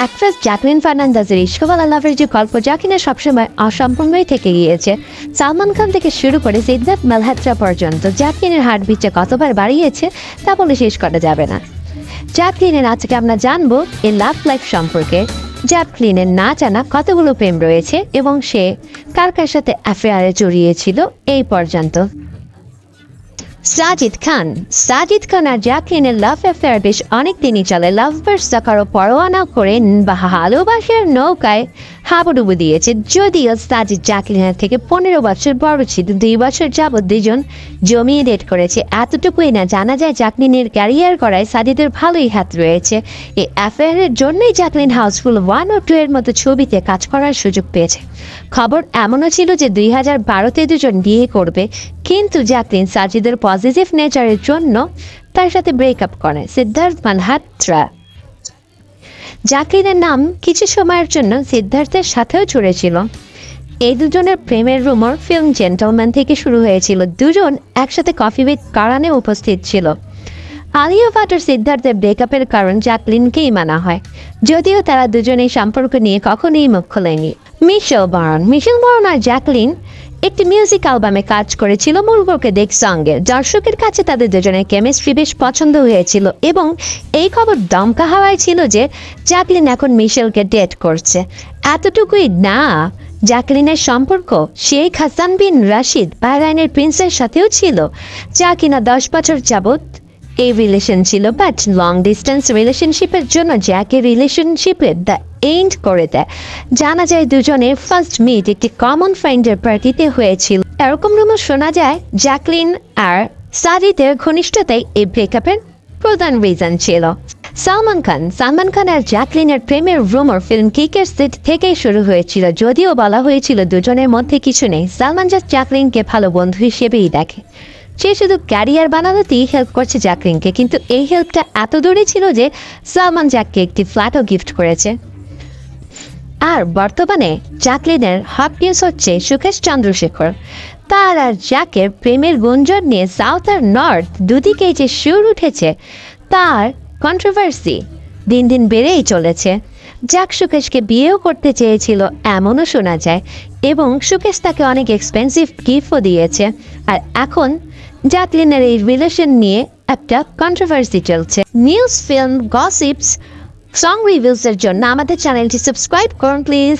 Actress Jacqueline ফার্নান্দাজের ইস্কবালা লাভের যে গল্প যা কিনা সবসময় অসম্পূর্ণই থেকে গিয়েছে, সালমান খান থেকে শুরু করে সিদ্ধার্থ মালহাত্রা পর্যন্ত জ্যাকলিনের হার্টবিটটা কতবার বাড়িয়েছে, তা বলে শেষ করা যাবে না। জ্যাকলিনের আজকে আমরা জানব এই লাভ লাইফ সম্পর্কে। জ্যাকলিনের না জানা কতগুলো প্রেম রয়েছে এবং সে কার কার সাথে অ্যাফেয়ারে জড়িয়েছিল এই পর্যন্ত। সাজিদ খান। সাজিদ খান আর জ্যাকলিনের লাভ অ্যাফেয়ার বেশ অনেক দিনই চলে। লাভ বার্স দেখারও পরোয়ানা করে বা ভালোবাসার নৌকায় হাবুডুবু দিয়েছে। যদিও সাজিদ জ্যাকলিনের থেকে পনেরো বছর বড় ছিল, দুই বছর যাবৎ দুজন জমিয়ে ডেট করেছে। এতটুকুই না জানা যায় জাকলিনের ক্যারিয়ার করায় সাজিদের ভালোই হাত রয়েছে। এই অ্যাফেয়ারের জন্যই জ্যাকলিন হাউসফুল ওয়ান ও টু এর মতো ছবিতে কাজ করার সুযোগ পেয়েছে। খবর এমনও ছিল যে দুই হাজার বারোতে দুজন বিয়ে করবে, কিন্তু জ্যাকলিন সাজিদের পজিটিভ নেচারের জন্য তার সাথে ব্রেকআপ করে, সিদ্ধার্থ মালহাত্রা। জ্যাকলিনের নাম কিছু সময়ের জন্য সিদ্ধার্থের সাথেও জুড়েছিল। এই দুজনের প্রেমের রুমর ফিল্ম জেন্টলম্যান থেকে শুরু হয়েছিল। দুজন একসাথে কফি উইথ কারণে উপস্থিত ছিল। আলিয়া ভাট আর সিদ্ধার্থের ব্রেকআপের কারণ জাকলিনকেই মানা হয়। যদিও তারা দুজনেই সম্পর্ক নিয়ে কখনোই মুখ খোলেনি। মিশেল বরন। মিশেল বরন আর জ্যাকলিন একটি মিউজিক অ্যালবামে কাজ করেছিল মুরগোকে দেখ সঙ্গে। দর্শকের কাছে তাদের দুজনের কেমিস্ট্রি বেশ পছন্দ হয়েছিল এবং এই খবর দমকা হাওয়ায় ছিল যে জ্যাকলিন এখন মিশেলকে ডেট করছে। এতটুকুই না, জ্যাকলিনের সম্পর্ক শেখ হাসান বিন রাশিদ বাহরাইনের প্রিন্সের সাথেও ছিল। যা কিনা দশ বছর যাবৎ এই রিলেশন ছিল বাট লং ডিস্টেন্স রিলেশনশিপের জন্য জ্যাকের রিলেশনশিপে দ্য এন্ড করে দেয়। জানা যায় দুজনের ফার্স্ট মিট একটি কমন ফ্রেন্ডের পার্টিতে হয়েছিল। এরকম রুমও শোনা যায় জ্যাকলিন আর সাজিদের ঘনিষ্ঠতাই এই ব্রেকআপের প্রধান রিজন ছিল। সালমান খান সালমান খান আর জ্যাকলিনের প্রেমের রুমর ফিল্ম কিকের সেট থেকেই শুরু হয়েছিল, যদিও বলা হয়েছিল দুজনের মধ্যে কিছু নেই। সালমান জাস্ট জ্যাকলিনকে ভালো বন্ধু হিসেবেই দেখে। সে শুধু ক্যারিয়ার বানানোতেই হেল্প করছে জ্যাকলিনকে কিন্তু এই হেল্পটা এত দূরে ছিল যে সালমান জ্যাককে একটি ফ্ল্যাটও গিফট করেছে। আর বর্তমানে জ্যাকলিনের হট নিউজ হচ্ছে সুকেশ চন্দ্রশেখর। তার আর জ্যাকের প্রেমের গুঞ্জন নিয়ে সাউথ আর নর্থ দুদিকেই যে সুর উঠেছে, তার কন্ট্রোভার্সি দিন দিন বেড়েই চলেছে। জ্যাক সুকেশকে বিয়েও করতে চেয়েছিল, এমনও শোনা যায়। এবং সুকেশ তাকে অনেক এক্সপেন্সিভ গিফটও দিয়েছে। আর এখন জ্যাকলিনের এই রিলেশন নিয়ে একটা কন্ট্রোভার্সি চলছে। নিউজ ফিল্ম গসিপস সং রিভিউসের জন্য আমাদের চ্যানেলটি সাবস্ক্রাইব করুন প্লিজ